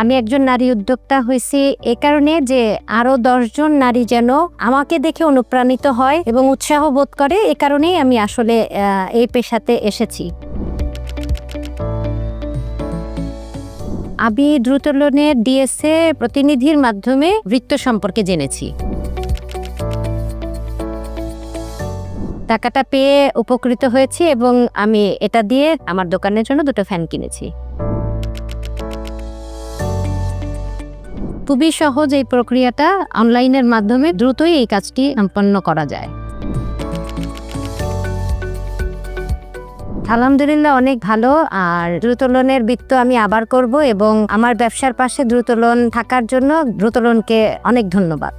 আমি একজন নারী উদ্যোক্তা হয়েছি এ কারণে যে আরও দশজন নারী যেন আমাকে দেখে অনুপ্রাণিত হয় এবং উৎসাহ বোধ করে, এ কারণেই আমি আসলে এই পেশাতে এসেছি। আমি দ্রুত লোনের ডিএসএ প্রতিনিধির মাধ্যমে বৃত্ত সম্পর্কে জেনেছি। টাকাটা পেয়ে উপকৃত হয়েছি এবং আমি এটা দিয়ে আমার দোকানের জন্য দুটো ফ্যান কিনেছি। খুবই সহজ এই প্রক্রিয়াটা অনলাইনের মাধ্যমে দ্রুতই এই কাজটি সম্পন্ন করা যায়। আলহামদুলিল্লাহ, অনেক ভালো। আর দ্রুত লোনের বৃত্ত আমি আবার করব এবং আমার ব্যবসার পাশে দ্রুত লোন থাকার জন্য দ্রুত লোনকে অনেক ধন্যবাদ।